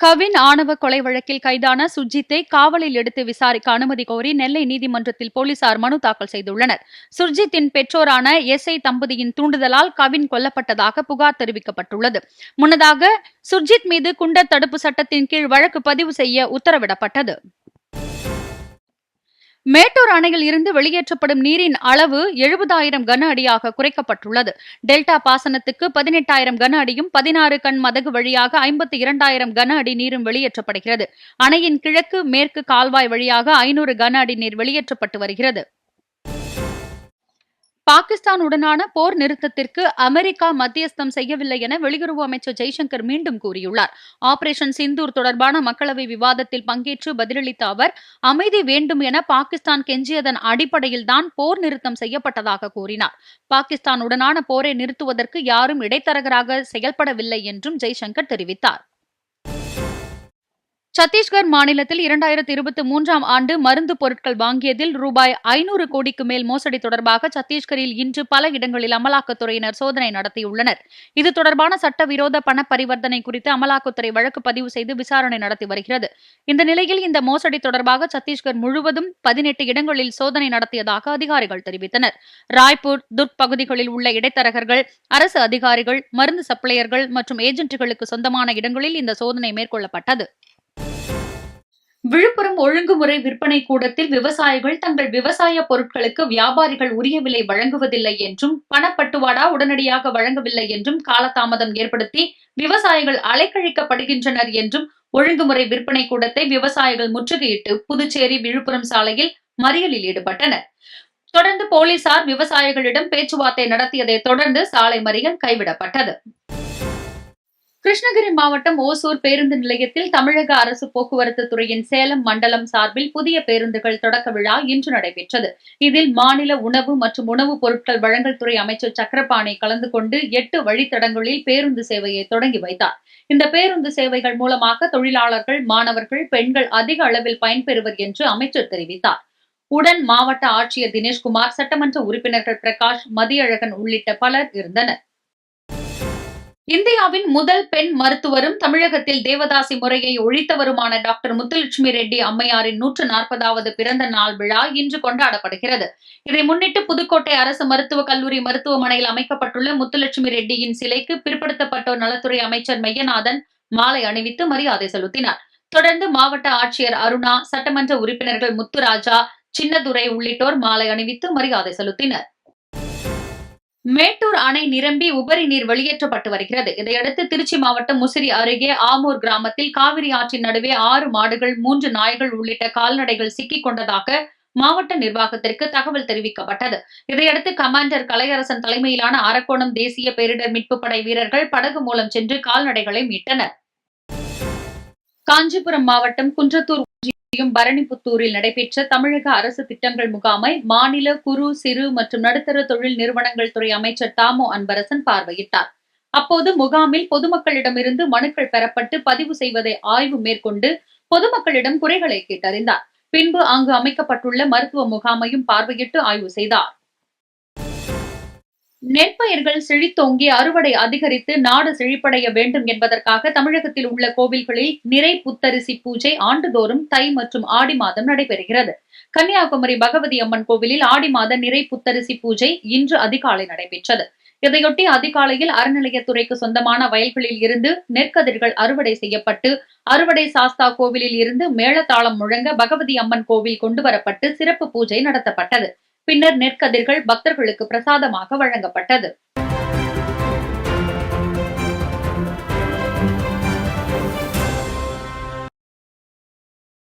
கவின் ஆணவ கொலை வழக்கில் கைதான சுர்ஜித்தை காவலில் எடுத்து விசாரிக்க அனுமதி கோரி நெல்லை நீதிமன்றத்தில் போலீசார் மனு தாக்கல் செய்துள்ளனர். சுர்ஜித்தின் பெற்றோரான எஸ்ஐ தம்பதியின் தூண்டுதலால் கவின் கொல்லப்பட்டதாக புகார் தெரிவிக்கப்பட்டுள்ளது. முன்னதாக சுர்ஜித் மீது குண்டர் தடுப்பு சட்டத்தின் கீழ் வழக்கு பதிவு செய்ய உத்தரவிடப்பட்டது. மேட்டூர் அணையில் இருந்து வெளியேற்றப்படும் நீரின் அளவு எழுபதாயிரம் கன அடியாக குறைக்கப்பட்டுள்ளது. டெல்டா பாசனத்துக்கு பதினெட்டாயிரம் கன அடியும் பதினாறு கண் மதகு வழியாக ஐம்பத்தி இரண்டாயிரம் கன அடி நீரும் வெளியேற்றப்படுகிறது. அணையின் கிழக்கு மேற்கு கால்வாய் வழியாக ஐநூறு கன அடி நீர் வெளியேற்றப்பட்டு வருகிறது. பாகிஸ்தானுடனான போர் நிறுத்தத்திற்கு அமெரிக்கா மத்தியஸ்தம் செய்யவில்லை என வெளியுறவு அமைச்சர் ஜெய்சங்கர் மீண்டும் கூறியுள்ளார். ஆபரேஷன் சிந்தூர் தொடர்பான மக்களவை விவாதத்தில் பங்கேற்று பதிலளித்த அவர் அமைதி வேண்டும் என பாகிஸ்தான் கெஞ்சியதன் அடிப்படையில்தான் போர் நிறுத்தம் செய்யப்பட்டதாக கூறினார். பாகிஸ்தானுடனான போரை நிறுத்துவதற்கு யாரும் இடைத்தரகராக செயல்படவில்லை என்றும் ஜெய்சங்கர் தெரிவித்தார். சத்தீஸ்கர் மாநிலத்தில் இரண்டாயிரத்தி இருபத்தி மூன்றாம் ஆண்டு மருந்து பொருட்கள் வாங்கியதில் ரூபாய் ஐநூறு கோடிக்கு மேல் மோசடி தொடர்பாக சத்தீஸ்கரில் இன்று பல இடங்களில் அமலாக்கத்துறையினர் சோதனை நடத்தியுள்ளனர். இது தொடர்பான சட்டவிரோத பண பரிவர்த்தனை குறித்து அமலாக்கத்துறை வழக்கு பதிவு செய்து விசாரணை நடத்தி வருகிறது. இந்த நிலையில் இந்த மோசடி தொடர்பாக சத்தீஸ்கர் முழுவதும் பதினெட்டு இடங்களில் சோதனை நடத்தியதாக அதிகாரிகள் தெரிவித்தனர். ராய்ப்பூர் துர்க் பகுதிகளில் உள்ள இடைத்தரகர்கள் அரசு அதிகாரிகள் மருந்து சப்ளையர்கள் மற்றும் ஏஜென்ட்டுகளுக்கு சொந்தமான இடங்களில் இந்த சோதனை மேற்கொள்ளப்பட்டது. விழுப்புரம் ஒழுங்குமுறை விற்பனை கூடத்தில் விவசாயிகள் தங்கள் விவசாய பொருட்களுக்கு வியாபாரிகள் உரிய விலை வழங்குவதில்லை என்றும் பணப்பட்டுவாடா உடனடியாக வழங்கவில்லை என்றும் காலதாமதம் ஏற்படுத்தி விவசாயிகள் அலைக்கழிக்கப்படுகின்றனர் என்றும் ஒழுங்குமுறை விற்பனை கூடத்தை விவசாயிகள் முற்றுகையிட்டு புதுச்சேரி விழுப்புரம் சாலையில் மறியலில் ஈடுபட்டனர். தொடர்ந்து போலீசார் விவசாயிகளிடம் பேச்சுவார்த்தை நடத்தியதை தொடர்ந்து சாலை மறியல் கைவிடப்பட்டது. கிருஷ்ணகிரி மாவட்டம் ஓசூர் பேருந்து நிலையத்தில் தமிழக அரசு போக்குவரத்து துறையின் சேலம் மண்டலம் சார்பில் புதிய பேருந்துகள் தொடக்க விழா இன்று நடைபெற்றது. இதில் மாநில உணவு மற்றும் உணவுப் பொருட்கள் வழங்கல் துறை அமைச்சர் சக்கரபாணி கலந்து கொண்டு எட்டு வழித்தடங்களில் பேருந்து சேவையை தொடங்கி வைத்தார். இந்த பேருந்து சேவைகள் மூலமாக தொழிலாளர்கள் மாணவர்கள் பெண்கள் அதிக அளவில் பயன்பெறுவர் என்று அமைச்சர் தெரிவித்தார். உடன் மாவட்ட ஆட்சியர் தினேஷ்குமார் சட்டமன்ற உறுப்பினர்கள் பிரகாஷ் மதியழகன் உள்ளிட்ட பலர் இருந்தனர். இந்தியாவின் முதல் பெண் மருத்துவரும் தமிழகத்தில் தேவதாசி முறையை ஒழித்தவருமான டாக்டர் முத்துலட்சுமி ரெட்டி அம்மையாரின் நூற்று நாற்பதாவது பிறந்த நாள் விழா இன்று கொண்டாடப்படுகிறது. இதை முன்னிட்டு புதுக்கோட்டை அரசு மருத்துவக் கல்லூரி மருத்துவமனையில் அமைக்கப்பட்டுள்ள முத்துலட்சுமி ரெட்டியின் சிலைக்கு பிற்படுத்தப்பட்டோர் நலத்துறை அமைச்சர் மையநாதன் மாலை அணிவித்து மரியாதை செலுத்தினார். தொடர்ந்து மாவட்ட ஆட்சியர் அருணா சட்டமன்ற உறுப்பினர்கள் முத்துராஜா சின்னதுரை உள்ளிட்டோர் மாலை அணிவித்து மரியாதை செலுத்தினர். மேட்டூர் அணை நிரம்பி உபரி நீர் வெளியேற்றப்பட்டு வருகிறது. இதையடுத்து திருச்சி மாவட்டம் முசிறி அருகே ஆமூர் கிராமத்தில் காவிரி ஆற்றின் நடுவே ஆறு மாடுகள் மூன்று நாய்கள் உள்ளிட்ட கால்நடைகள் சிக்கிக் கொண்டதாக மாவட்ட நிர்வாகத்திற்கு தகவல் தெரிவிக்கப்பட்டது. இதையடுத்து கமாண்டர் கலையரசன் தலைமையிலான அரக்கோணம் தேசிய பேரிடர் மீட்பு படை வீரர்கள் படகு மூலம் சென்று கால்நடைகளை மீட்டனர். காஞ்சிபுரம் மாவட்டம் குன்றத்தூர் பரணிபுத்தூரில் நடைபெற்ற தமிழக அரசு திட்டங்கள் முகாமை மாநில குறு சிறு மற்றும் நடுத்தர தொழில் நிறுவனங்கள் துறை அமைச்சர் தாமோ அன்பரசன் பார்வையிட்டார். அப்போது முகாமில் பொதுமக்களிடமிருந்து மனுக்கள் பெறப்பட்டு பதிவு செய்வதை ஆய்வு மேற்கொண்டு பொதுமக்களிடம் குறைகளை கேட்டறிந்தார். பின்பு அங்கு அமைக்கப்பட்டுள்ள மருத்துவ முகாமையும் பார்வையிட்டு ஆய்வு செய்தார். நெற்பயிர்கள் செழித்தோங்கி அறுவடை அதிகரித்து நாடு செழிப்படைய வேண்டும் என்பதற்காக தமிழகத்தில் உள்ள கோவில்களில் நிறை புத்தரிசி பூஜை ஆண்டுதோறும் தை மற்றும் ஆடி மாதம் நடைபெறுகிறது. கன்னியாகுமரி பகவதி அம்மன் கோவிலில் ஆடி மாத நிறை புத்தரிசி பூஜை இன்று அதிகாலை நடைபெற்றது. இதையொட்டி அதிகாலையில் அறநிலையத்துறைக்கு சொந்தமான வயல்களில் இருந்து நெற்கதிர்கள் அறுவடை செய்யப்பட்டு அறுவடை சாஸ்தா கோவிலில் இருந்து மேளதாளம் முழங்க பகவதி அம்மன் கோவில் கொண்டுவரப்பட்டு சிறப்பு பூஜை நடத்தப்பட்டது. பின்னர் நெற்கதிர்கள் பக்தர்களுக்கு பிரசாதமாக வழங்கப்பட்டது.